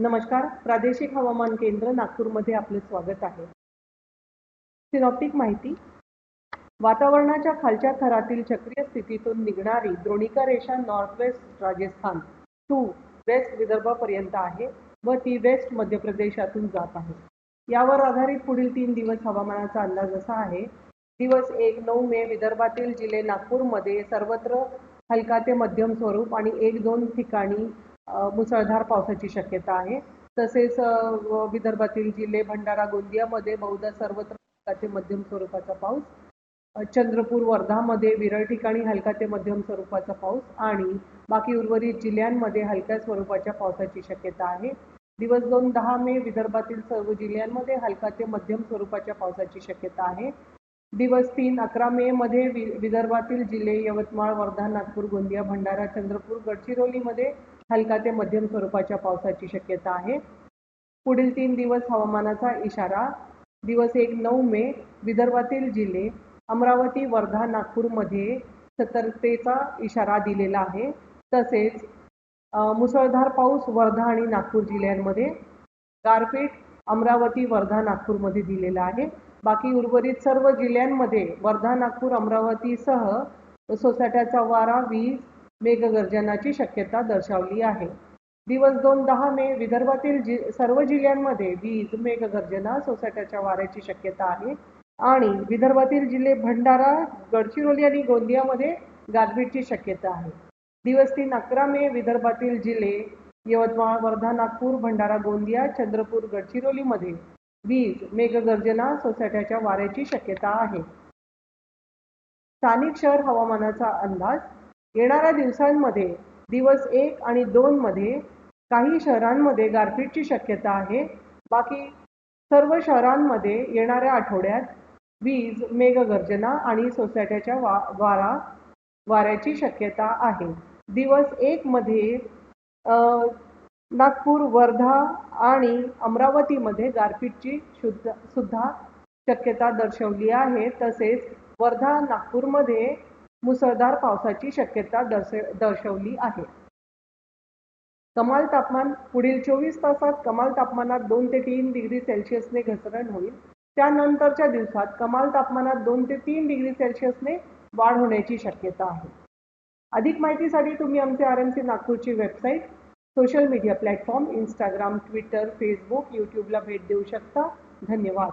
नमस्कार प्रादेशिक हवामान केंद्र नागपूरमध्ये आपले स्वागत आहे. सिनॉप्टिक माहिती. वातावरणाच्या खालच्या थरातील चक्रीय स्थितीतून निघणारी द्रोणिका रेषा north west Rajasthan to west विदर्भापर्यंत आहे व ती वेस्ट मध्य प्रदेशातून जात आहे. यावर आधारित पुढील तीन दिवस हवामानाचा अंदाज असा आहे. दिवस एक नऊ मे विदर्भातील जिल्हे नागपूरमध्ये सर्वत्र हलका ते मध्यम स्वरूप आणि एक दोन ठिकाणी मुसळधार पावसाची शक्यता आहे. तसेच विदर्भातील जिल्हे भंडारा गोंदियामध्ये बहुधा सर्वत्र हलका ते मध्यम स्वरूपाचा पाऊस चंद्रपूर वर्धामध्ये विरळ ठिकाणी हलका ते मध्यम स्वरूपाचा पाऊस आणि बाकी उर्वरित जिल्ह्यांमध्ये हलक्या स्वरूपाच्या पावसाची शक्यता आहे. दिवस दोन दहा मे विदर्भातील सर्व जिल्ह्यांमध्ये हलका ते मध्यम स्वरूपाच्या पावसाची शक्यता आहे. दिवस तीन अकरा मे मध्ये वि विदर्भातील जिल्हे यवतमाळ वर्धा नागपूर गोंदिया भंडारा चंद्रपूर गडचिरोलीमध्ये हलका ते मध्यम स्वरूपाच्या पावसाची शक्यता आहे. पुढील तीन दिवस हवामानाचा इशारा दिवस एक नऊ मे विदर्भातील जिल्हे अमरावती वर्धा नागपूरमध्ये सतर्कतेचा इशारा दिलेला आहे. तसेच मुसळधार पाऊस वर्धा आणि नागपूर जिल्ह्यांमध्ये गारपीट अमरावती वर्धा नागपूरमध्ये दिलेला आहे. बाकी उर्वरित सर्व जिल्ह्यांमध्ये वर्धा नागपूर अमरावतीसह सोसाट्याचा वारा वीज मेघगर्जनाची शक्यता दर्शवली आहे. दिवस दोन दहा मे विदर्भातील जि सर्व जिल्ह्यांमध्ये वीज मेघगर्जना सोसाट्याच्या वाऱ्याची शक्यता आहे आणि विदर्भातील जिल्हे भंडारा गडचिरोली आणि गोंदियामध्ये गारपीटची शक्यता आहे. दिवस तीन अकरा मे विदर्भातील जिल्हे यवतमाळ वर्धा नागपूर भंडारा गोंदिया चंद्रपूर गडचिरोलीमध्ये वीज मेघगर्जना सोसाट्याच्या वाऱ्याची शक्यता आहे. स्थानिक शहर हवामानाचा अंदाज येणाऱ्या दिवसांमध्ये दिवस एक आणि दोनमध्ये काही शहरांमध्ये गारपीटची शक्यता आहे. बाकी सर्व शहरांमध्ये येणाऱ्या आठवड्यात वीज मेघगर्जना आणि सोसायट्याच्या वा वारा वाऱ्याची शक्यता आहे. दिवस एकमध्ये नागपूर वर्धा आणि अमरावतीमध्ये गारपीटची शुद्ध सुद्धा शक्यता दर्शवली आहे. तसेच वर्धा नागपूरमध्ये मुसळधार पावसाची शक्यता दर्श दर्शवली आहे. कमाल तापमान पुढील चोवीस तासात कमाल तापमानात दोन ते तीन डिग्री सेल्सिअसने घसरण होईल. त्यानंतरच्या दिवसात कमाल तापमानात दोन ते तीन डिग्री सेल्सिअसने वाढ होण्याची शक्यता आहे. अधिक माहितीसाठी तुम्ही आमचे आर एम सी नागपूरची website social media platform Instagram Twitter Facebook यूट्यूबला भेट देऊ शकता. धन्यवाद.